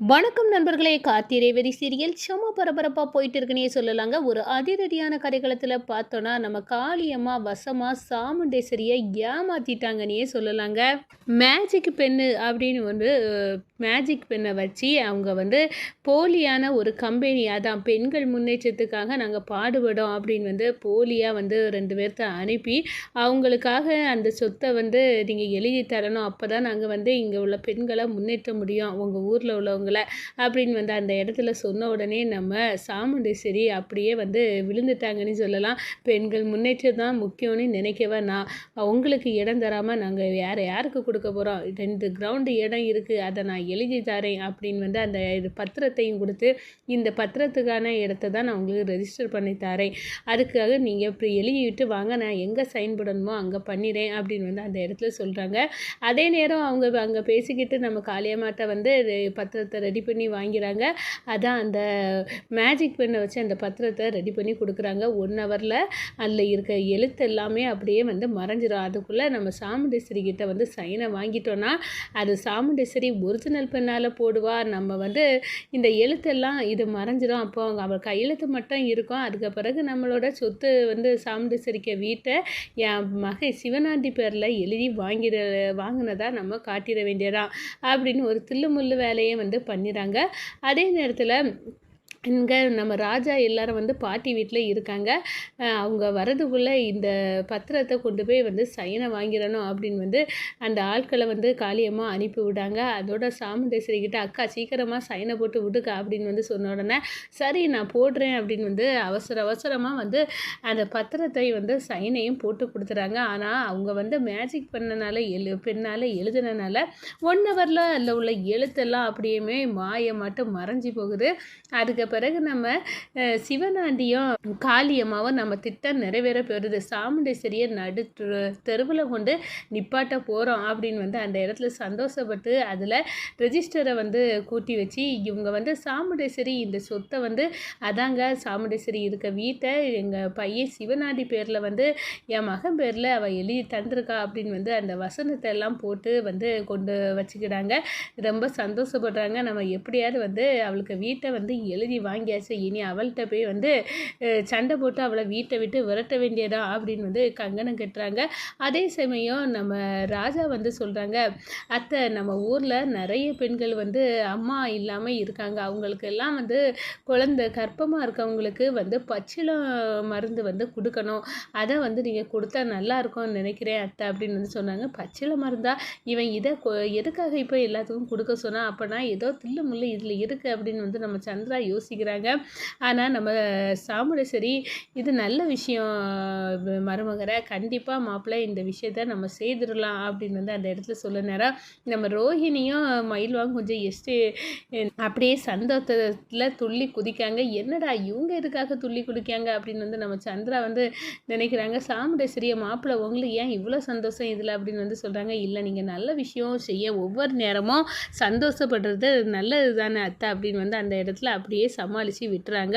வணக்கம் நண்பர்களே காத்திரேவதி சீரியல் செம பரபரப்பாக போயிட்டு இருக்குன்னே சொல்லலாங்க. ஒரு அதிரடியான கரைகளத்தில் பார்த்தோன்னா நம்ம காளியம்மா வசமாக சாமுண்டேஸ்வரியை ஏமாத்திட்டாங்கன்னே சொல்லலாங்க. மேஜிக் பெண்ணு அப்படின்னு வந்து மேஜிக் பெண்ணை வச்சு அவங்க வந்து போலியான ஒரு கம்பெனி அதான் பெண்கள் முன்னேற்றத்துக்காக நாங்கள் பாடுபடும் அப்படின்னு வந்து போலியாக வந்து ரெண்டு பேர்த்த அனுப்பி அவங்களுக்காக அந்த சொத்தை வந்து நீங்கள் எழுதி தரணும். அப்போ தான் நாங்கள் வந்து இங்கே உள்ள பெண்களை முன்னேற்ற முடியும். உங்கள் ஊரில் உள்ளவங்கள அப்படின்னு வந்து அந்த இடத்துல சொன்ன உடனே நம்ம சாமுண்டேஸ்வரி அப்படியே வந்து விழுந்துட்டாங்கன்னு சொல்லலாம். பெண்கள் முன்னேற்றம் தான் முக்கியம்னு நினைக்கவே நான். அவங்களுக்கு இடம் தராமல் நாங்கள் வேறு யாருக்கு கொடுக்க போகிறோம் ரெண்டு கிரவுண்டு இடம் இருக்குது அதை நான் எழுதி தரேன் அப்படின்னு வந்து அந்த இது பத்திரத்தையும் கொடுத்து இந்த பத்திரத்துக்கான இடத்த தான் நான் உங்களுக்கு ரெஜிஸ்டர் பண்ணி தரேன். அதுக்காக நீங்கள் இப்படி எழுதிவிட்டு வாங்க நான் எங்கே சைன் பண்ணணுமோ அங்கே பண்ணிடுறேன் அப்படின்னு வந்து அந்த இடத்துல சொல்கிறாங்க அதே நேரம் அவங்க அங்கே பேசிக்கிட்டு நம்ம காளியம்மாட்ட வந்து பத்திரத்தை ரெடி பண்ணி வாங்கிறாங்க அதான் அந்த மேஜிக் பெண்ணை வச்சு அந்த பத்திரத்தை ரெடி பண்ணி கொடுக்குறாங்க. ஒன் ஹவரில் அதில் இருக்க எழுத்து எல்லாமே அப்படியே வந்து மறைஞ்சிடும் அதுக்குள்ளே நம்ம சாமுண்டேஸ்வரி கிட்ட வந்து சைனை வாங்கிட்டோன்னா அது சாமுண்டேஸ்வரி ஒரிஜினல் பெண்ணால் போடுவார் நம்ம வந்து இந்த எழுத்தெல்லாம் இது மறைஞ்சிடும் அப்போ அவங்க அவர் கையெழுத்து மட்டும் இருக்கும். அதுக்கு பிறகு நம்மளோட சொத்து வந்து சாமுண்டேஸ்வரிக்க வீட்டை என் மகை சிவனாண்டி பேரில் எழுதி வாங்கிட வாங்கினதாக நம்ம காட்டிட வேண்டியதான் அப்படின்னு ஒரு தில்லுமுள்ளு வேலையை வந்து பண்ணிடுறாங்க. அதே நேரத்தில் இங்கே நம்ம ராஜா எல்லாரும் வந்து பாட்டி வீட்டில் இருக்காங்க. அவங்க வரதுக்குள்ளே இந்த பத்திரத்தை கொண்டு போய் வந்து சைனை வாங்கிடணும் அப்படின்னு வந்து அந்த ஆட்களை வந்து காளியமாக அனுப்பி விடாங்க அதோட சாமுண்டேஸ்வரி கிட்ட அக்கா சீக்கிரமாக சைனை போட்டு விடுக்கா அப்படின்னு வந்து சொன்ன உடனே சரி நான் போடுறேன் அப்படின்னு வந்து அவசர அவசரமாக வந்து அந்த பத்திரத்தை வந்து சைனையும் போட்டு கொடுத்துறாங்க. ஆனால் அவங்க வந்து மேஜிக் பண்ணனால எழு பெண்ணால் எழுதுனனால ஒன் ஹவரில் அதில் உள்ள எழுத்தெல்லாம் அப்படியுமே மாயமாட்டம் மறைஞ்சி போகுது. அதுக்கு பிறகு நம்ம அஹ், சிவனாண்டியும் காளியம்மாவும் நம்ம திட்டம் நிறைவேற பெறுது சாமுண்டேஸ்வரியை நடு தெருவில் கொண்டு நிப்பாட்ட போகிறோம் அப்படின்னு வந்து அந்த இடத்துல சந்தோஷப்பட்டு அதில் ரெஜிஸ்டரை வந்து கூட்டி வச்சு இவங்க வந்து சாமுண்டேஸ்வரி இந்த சொத்தை வந்து அதாங்க சாமுண்டேஸ்வரி இருக்க வீட்டை எங்கள் பையன் சிவனாண்டி பேரில் வந்து என் மகன் பேரில் அவள் எழுதி தந்திருக்கா அப்படின்னு வந்து அந்த வசனத்தை எல்லாம் போட்டு வந்து கொண்டு வச்சுக்கிறாங்க. ரொம்ப சந்தோஷப்படுறாங்க. நம்ம எப்படியாவது வந்து அவளுக்கு வீட்டை வந்து எழுதி வாங்கியாச்சு. இனி அவள்கிட்ட போய் வந்து சண்டை போட்டு அவளை வீட்டை விட்டு விரட்ட வேண்டியதா அப்படின்னு வந்து கங்கணம் கட்டுறாங்க. அதே சமயம் நம்ம ராஜா வந்து சொல்கிறாங்க அத்தை நம்ம ஊரில் நிறைய பெண்கள் வந்து அம்மா இல்லாமல் இருக்காங்க. அவங்களுக்கெல்லாம் வந்து குழந்தை கர்ப்பமாக இருக்கவங்களுக்கு வந்து பச்சிலம் மருந்து வந்து கொடுக்கணும். அதை வந்து நீங்கள் கொடுத்தா நல்லா இருக்கும்னு நினைக்கிறேன் அத்தை அப்படின்னு வந்து சொன்னாங்க. பச்சில மருந்தா? இவன் இதை கொ- எதுக்காக இப்போ எல்லாத்துக்கும் கொடுக்க சொன்னால் அப்போனா ஏதோ தில்லு முள்ளு இதில் இருக்குது அப்படின்னு வந்து நம்ம சந்திரா யோசிக்கிறாங்க. ஆனால் நம்ம சாமுண்டேஸ்வரி இது நல்ல விஷயம் மருமகரை. கண்டிப்பாக மாப்பிள்ளை இந்த விஷயத்த நம்ம செய்திடலாம் அப்படின்னு வந்து அந்த இடத்துல சொல்ல நேரம். நம்ம ரோஹிணியும் மயில்வாங்க கொஞ்சம் எஸ்ட்டு அப்படியே சந்தோஷத்தில் துள்ளி குதிக்காங்க. என்னடா இவங்க எதுக்காக துள்ளி குதிக்காங்க அப்படின்னு வந்து நம்ம சந்திரா வந்து நினைக்கிறாங்க. சாமுண்டேஸ்வரிய மாப்பிள்ளை உங்களுக்கு ஏன் இவ்வளோ சந்தோஷம் இதில் அப்படின்னு வந்து சொல்கிறாங்க இல்லை நீங்கள் நல்ல விஷயம் செய்ய ஒவ்வொரு நேரமும் சந்தோஷப்படுறது நல்லது தானே அத்தை அப்படின்னு வந்து அந்த இடத்துல அப்படியே சமாளித்து விட்டுறாங்க.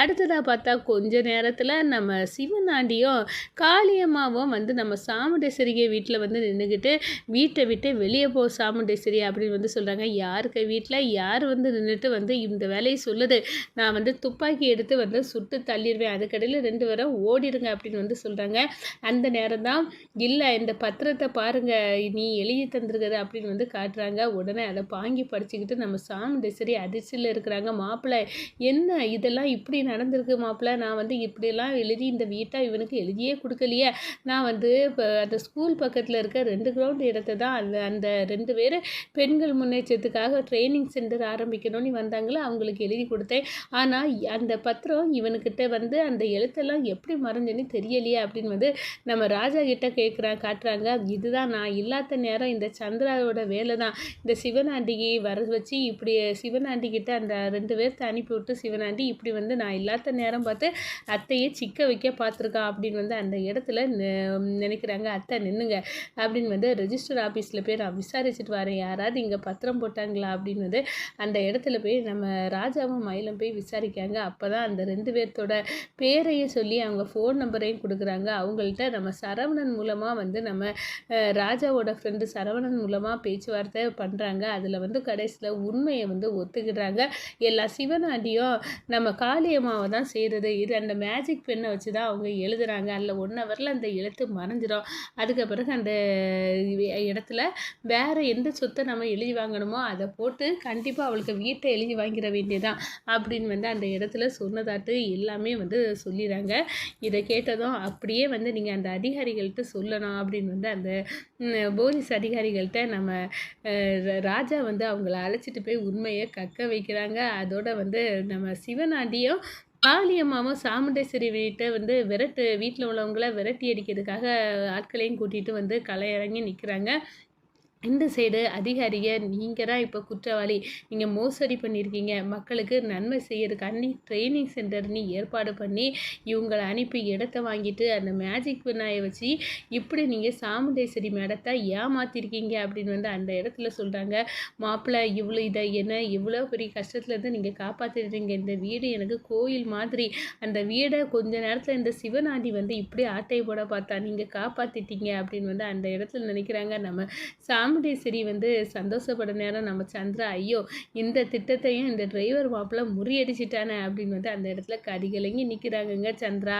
அடுத்ததாக பார்த்தா கொஞ்ச நேரத்தில் நம்ம சிவனாண்டியும் காளியம்மாவும் வந்து நம்ம சாமுண்டேஸ்வரிகை வீட்டில் வந்து நின்றுக்கிட்டு வீட்டை விட்டு வெளியே போ சாமுண்டேஸ்வரி அப்படின்னு வந்து சொல்கிறாங்க யாருக்கு வீட்டில் யார் வந்து நின்றுட்டு வந்து இந்த வேலையை சொல்லுது? நான் வந்து துப்பாக்கி எடுத்து வந்து சுட்டு தள்ளிடுவேன். அதுக்கடையில் ரெண்டு பேரும் ஓடிடுங்க அப்படின்னு வந்து சொல்கிறாங்க அந்த நேரம் தான் இல்லை இந்த பத்திரத்தை பாருங்கள் நீ எழுதி தந்திருக்கிறது அப்படின்னு வந்து காட்டுறாங்க. உடனே அதை வாங்கி படிச்சுக்கிட்டு நம்ம சாமுண்டேஸ்வரி அதிர்ச்சியில் இருக்கிறாங்க. மாப்பிள்ளை என்ன இதெல்லாம் இப்படி நடந்திருக்கு மாப்பிள்ள? நான் வந்து இப்படியெல்லாம் எழுதி இந்த வீட்டை இவனுக்கு எழுதியே கொடுக்கலையே. நான் வந்து இப்போ அந்த ஸ்கூல் பக்கத்தில் இருக்க ரெண்டு கிரவுண்ட் இடத்த தான் அந்த அந்த ரெண்டு பேர் பெண்கள் முன்னேற்றத்துக்காக ட்ரைனிங் சென்டர் ஆரம்பிக்கணும்னு வந்தாங்களோ அவங்களுக்கு எழுதி கொடுத்தேன். ஆனால் அந்த பத்திரம் இவனுக்கிட்ட வந்து அந்த எழுத்தெல்லாம் எப்படி மறைஞ்சுன்னு தெரியலையே அப்படின்னு வந்து நம்ம ராஜா கிட்ட கேட்குறான் காட்டுறாங்க. இதுதான் நான் இல்லாத நேரம் இந்த சந்திராவோட வேலை தான் இந்த சிவனாண்டிகை வர வச்சு இப்படி சிவனாண்டி கிட்ட அந்த ரெண்டு பேர்த்த அனுப்பி அனுப்பிவிட்டு சிவனாண்டி இப்படி வந்து நான் இல்லாத நேரம் பார்த்து அத்தையை சிக்க வைக்க பார்த்துருக்கான் அப்படின்னு வந்து அந்த இடத்துல நெ- நினைக்கிறாங்க. அத்தை நின்னுங்க அப்படின்னு வந்து ரெஜிஸ்டர் ஆஃபீஸில் போய் நான் விசாரிச்சுட்டு வரேன். யாராவது இங்கே பத்திரம் போட்டாங்களா? அப்படின்னு வந்து அந்த இடத்துல போய் நம்ம ராஜாவும் மயிலும் போய் விசாரிக்காங்க அப்போ தான் அந்த ரெண்டு பேர்த்தோட பேரையும் சொல்லி அவங்க ஃபோன் நம்பரையும் கொடுக்குறாங்க. அவங்கள்ட்ட நம்ம சரவணன் மூலமாக வந்து நம்ம ராஜாவோட ஃப்ரெண்டு சரவணன் மூலமாக பேச்சுவார்த்தை பண்ணுறாங்க அதில் வந்து கடைசியில் உண்மையை வந்து ஒத்துக்கிடுறாங்க. எல்லா சிவனாண்டியும் நம்ம காளியம்மாவை தான் செய்கிறது இது அந்த மேஜிக் பெண்ணை வச்சு தான் அவங்க எழுதுகிறாங்க அதில் ஒன் ஹவரில் அந்த எழுத்து மறைஞ்சிடும் அதுக்கு பிறகு அந்த இடத்துல வேறு எந்த சொத்தை நம்ம எழுதி வாங்கணுமோ அதை போட்டு கண்டிப்பாக அவளுக்கு வீட்டை எழுதி வாங்கிட வேண்டியதான் அப்படின்னு வந்து அந்த இடத்துல சொன்னதாட்டு எல்லாமே வந்து சொல்லிடுறாங்க. இதை கேட்டதும் அப்படியே வந்து நீங்கள் அந்த அதிகாரிகள்கிட்ட சொல்லணும் அப்படின்னு வந்து அந்த போலீஸ் அதிகாரிகள்கிட்ட நம்ம ராஜா வந்து அவங்கள அழைச்சிட்டு போய் உண்மையை கக்க வைக்கிறாங்க. அதோட வந்து நம்ம சிவனாண்டியும் பாலியம்மாவும் சாமுண்டேஸ்வரி வீட்டை வந்து விரட்டு வீட்டில் உள்ளவங்கள விரட்டி அடிக்கிறதுக்காக ஆட்களையும் கூட்டிகிட்டு வந்து கலையிறங்கி நிற்கிறாங்க இந்த சைடு அதிகாரியை நீங்கள் தான் இப்போ குற்றவாளி. நீங்கள் மோசடி பண்ணியிருக்கீங்க மக்களுக்கு நன்மை செய்யறதுக்காண்டி ட்ரைனிங் சென்டர்னு ஏற்பாடு பண்ணி இவங்களை அனுப்பி இடத்த வாங்கிட்டு அந்த மேஜிக் விநாயை வச்சு இப்படி நீங்கள் சாமுண்டேஸ்வரி மேடத்தை ஏமாத்திருக்கீங்க அப்படின்னு வந்து அந்த இடத்துல சொல்கிறாங்க மாப்பிள்ளை இவ்வளோ இதை என்ன இவ்வளோ பெரிய கஷ்டத்துலேருந்து நீங்கள் காப்பாற்றிடுறீங்க இந்த வீடு எனக்கு கோயில் மாதிரி. அந்த வீடை கொஞ்ச நேரத்தில் இந்த சிவநாதி வந்து இப்படி ஆட்டை போட பார்த்தா நீங்கள் காப்பாற்றிட்டீங்க அப்படின்னு வந்து அந்த இடத்துல நினைக்கிறாங்க. நம்ம சா சாமுண்டேஸ்வரி வந்து சந்தோஷப்பட நேரம் நம்ம சந்திரா ஐயோ இந்த திட்டத்தையும் இந்த டிரைவர் மாப்பிள்ள முறியடிச்சிட்டானே அப்படின்னு வந்து அந்த இடத்துல கதிகலங்கி நிற்கிறாங்கங்க சந்திரா.